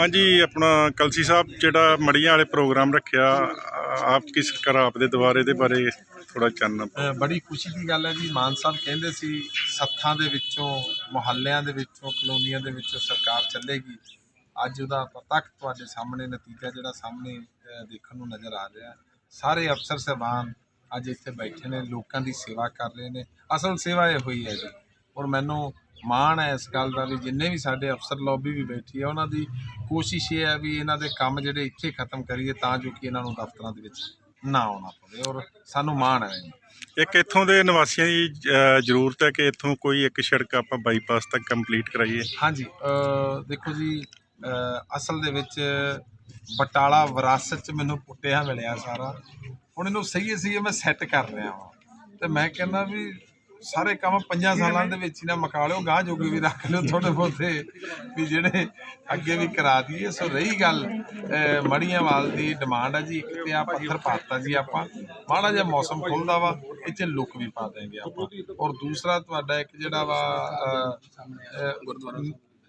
ਹਾਂਜੀ, ਆਪਣਾ ਕਲਸੀ ਸਾਹਿਬ, ਜਿਹੜਾ ਮੜੀਆਂ ਵਾਲੇ ਪ੍ਰੋਗਰਾਮ ਰੱਖਿਆ ਆਪ ਕੀ ਸਰਕਾਰ ਆਪ ਦੇ ਦੁਆਰੇ ਦੇ ਬਾਰੇ ਥੋੜਾ ਚਾਨਣਾ ਬੜੀ ਖੁਸ਼ੀ ਦੀ ਗੱਲ ਹੈ ਜੀ। ਮਾਨ ਸਾਹਿਬ ਕਹਿੰਦੇ ਸੀ, ਸੱਥਾਂ ਦੇ ਵਿੱਚੋਂ, ਮੁਹੱਲਿਆਂ ਦੇ ਵਿੱਚੋਂ, ਕਲੋਨੀਆਂ ਦੇ ਵਿੱਚੋਂ ਸਰਕਾਰ ਚੱਲੇਗੀ। ਅੱਜ ਉਹਦਾ ਪ੍ਰਤੱਖ ਤੁਹਾਡੇ ਸਾਹਮਣੇ, ਨਤੀਜਾ ਜਿਹੜਾ ਸਾਹਮਣੇ ਦੇਖਣ ਨੂੰ ਨਜ਼ਰ ਆ ਰਿਹਾ। ਸਾਰੇ ਅਫਸਰ ਸਾਹਿਬਾਨ ਅੱਜ ਇੱਥੇ ਬੈਠੇ ਨੇ, ਲੋਕਾਂ ਦੀ ਸੇਵਾ ਕਰ ਰਹੇ ਨੇ। ਅਸਲ ਸੇਵਾ ਇਹ ਹੋਈ ਹੈ ਜੀ। ਔਰ ਮੈਨੂੰ ਮਾਣ ਹੈ ਇਸ ਗੱਲ ਦਾ ਵੀ ਜਿੰਨੇ ਵੀ ਸਾਡੇ ਅਫਸਰ ਲੌਬੀ ਵੀ ਬੈਠੀ ਹੈ ਉਹਨਾਂ ਦੀ ਕੋਸ਼ਿਸ਼ ਇਹ ਹੈ ਵੀ ਇਹਨਾਂ ਦੇ ਕੰਮ ਜਿਹੜੇ ਇੱਥੇ ਖਤਮ ਕਰੀਏ ਤਾਂ ਜੋ ਕਿ ਇਹਨਾਂ ਨੂੰ ਦਫ਼ਤਰਾਂ ਦੇ ਵਿੱਚ ਨਾ ਆਉਣਾ ਪਵੇ ਔਰ ਸਾਨੂੰ ਮਾਣ ਹੈ। ਇੱਕ ਇੱਥੋਂ ਦੇ ਨਿਵਾਸੀਆਂ ਦੀ ਜ਼ਰੂਰਤ ਹੈ ਕਿ ਇੱਥੋਂ ਕੋਈ ਇੱਕ ਸੜਕ ਆਪਾਂ ਬਾਈਪਾਸ ਤੱਕ ਕੰਪਲੀਟ ਕਰਾਈਏ? ਹਾਂਜੀ ਦੇਖੋ ਜੀ ਅਸਲ ਦੇ ਵਿੱਚ ਬਟਾਲਾ ਵਿਰਾਸਤ ਚ ਮੈਨੂੰ ਪੁੱਟਿਆ ਮਿਲਿਆ ਸਾਰਾ। ਹੁਣ ਇਹਨੂੰ ਸਹੀ ਸਹੀ ਮੈਂ ਸੈੱਟ ਕਰ ਰਿਹਾ ਹਾਂ ਤੇ ਮੈਂ ਕਹਿੰਦਾ ਵੀ ਸਾਰੇ ਕੰਮ ਪੰਜਾਂ ਸਾਲਾਂ ਦੇ ਵਿੱਚ ਹੀ ਨਾ ਮੁਕਾ ਲਿਓ ਗਾਂ ਜੋਗੇ ਵੀ ਰੱਖ ਲਿਓ ਥੋੜੇ ਬਹੁਤੇ ਵੀ ਜਿਹੜੇ ਅੱਗੇ ਵੀ ਕਰਾ ਦਈਏ। ਸੋ ਰਹੀ ਗੱਲ ਮੜੀਆਂ ਵਾਲ ਦੀ ਡਿਮਾਂਡ ਆ ਜੀ, ਇੱਕ ਤੇ ਆ ਪੱਥਰ ਪਾਤਾ ਜੀ ਆਪਾਂ। ਮਾੜਾ ਜਿਹਾ ਮੌਸਮ ਖੁੱਲਦਾ ਵਾ ਇੱਥੇ ਲੁੱਕ ਵੀ ਪਾ ਦੇਂਗੇ ਆਪਾਂ। ਔਰ ਦੂਸਰਾ ਤੁਹਾਡਾ ਇੱਕ ਜਿਹੜਾ ਵਾ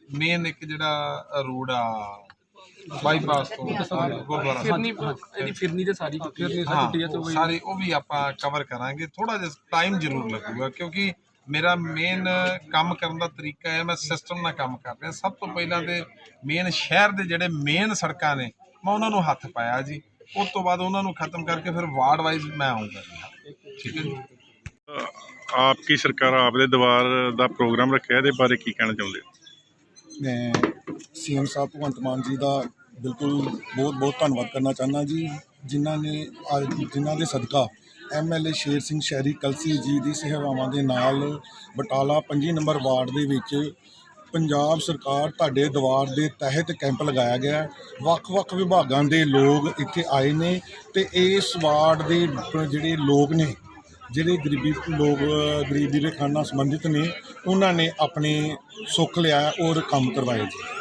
ਮੇਨ ਇੱਕ ਜਿਹੜਾ ਰੋਡ ਆ ਬਾਈਪਾਸ ਤੋਂ ਗੁਰਦੁਆਰਾ। ਫਿਰਨੀ ਇਹਦੀ ਫਿਰਨੀ ਤੇ ਸਾਰੀ ਫਿਰਨੀ ਸਾਰੀ ਹਾਂ ਟੁੱਟੀ ਆ ਤੇ ਉਹ ਉਹ ਸਾਰੇ ਉਹ ਵੀ ਆਪਾਂ ਕਵਰ ਕਰਾਂਗੇ। ਥੋੜਾ ਜਿਹਾ ਟਾਈਮ ਜ਼ਰੂਰ ਲੱਗੂਗਾ ਕਿਉਂਕਿ ਮੇਰਾ ਮੇਨ ਕੰਮ ਕਰਨ ਦਾ ਤਰੀਕਾ ਹੈ ਮੈਂ ਸਿਸਟਮ ਨਾਲ ਕੰਮ ਕਰ ਰਿਹਾ। ਸਭ ਤੋਂ ਪਹਿਲਾਂ ਤੇ ਮੇਨ ਸ਼ਹਿਰ ਦੇ ਜਿਹੜੇ ਮੇਨ ਸੜਕਾਂ ਨੇ ਮੈਂ ਉਹਨਾਂ ਨੂੰ ਹੱਥ ਪਾਇਆ ਜੀ। ਉਸ ਤੋਂ ਬਾਅਦ ਉਹਨਾਂ ਨੂੰ ਖਤਮ ਕਰਕੇ ਫਿਰ ਵਾਰਡ ਵਾਈਜ਼ ਮੈਂ ਆਉਂਗਾ ਜੀ। ਠੀਕ ਹੈ ਜੀ। ਆਪ ਕੀ ਸਰਕਾਰ ਆਪ ਦੇ ਦੁਆਰ ਦਾ ਪ੍ਰੋਗਰਾਮ ਰੱਖਿਆ ਇਹਦੇ ਬਾਰੇ ਕੀ ਕਹਿਣਾ ਚਾਹੁੰਦੇ ਹੋ? ਮੈਂ ਸੀਐਮ ਸਾਹਿਬ ਭਗਵੰਤ ਮਾਨ ਜੀ ਦਾ ਬਿਲਕੁਲ ਬਹੁਤ ਬਹੁਤ ਧੰਨਵਾਦ ਕਰਨਾ ਚਾਹੁੰਦਾ ਜੀ, ਜਿਨ੍ਹਾਂ ਨੇ ਅੱਜ, ਜਿਨ੍ਹਾਂ ਦੇ ਸਦਕਾ ਐਮਐਲਏ ਸ਼ੇਰ ਸਿੰਘ ਸ਼ਹਿਰੀ ਕਲਸੀ ਜੀ ਦੀ ਸੇਵਾਵਾਂ ਦੇ ਨਾਲ ਬਟਾਲਾ 25 ਨੰਬਰ ਵਾਰਡ ਦੇ ਵਿੱਚ ਪੰਜਾਬ ਸਰਕਾਰ ਤੁਹਾਡੇ ਦੁਆਰ ਦੇ ਤਹਿਤ ਕੈਂਪ ਲਗਾਇਆ ਗਿਆ ਵੱਖ-ਵੱਖ ਵਿਭਾਗਾਂ ਦੇ ਲੋਕ ਇੱਥੇ ਆਏ ਨੇ ਤੇ ਇਸ ਵਾਰਡ ਦੇ ਜਿਹੜੇ ਲੋਕ ਨੇ, ਜਿਹੜੇ ਗਰੀਬੀ, ਲੋਕ, ਗਰੀਬੀ ਰੇਖਾ ਨਾਲ ਸੰਬੰਧਿਤ ਨੇ, ਉਹਨਾਂ ਨੇ ਆਪਣੇ ਸੁੱਖ ਲਿਆ ਔਰ ਕੰਮ ਕਰਵਾਏ ਜੀ।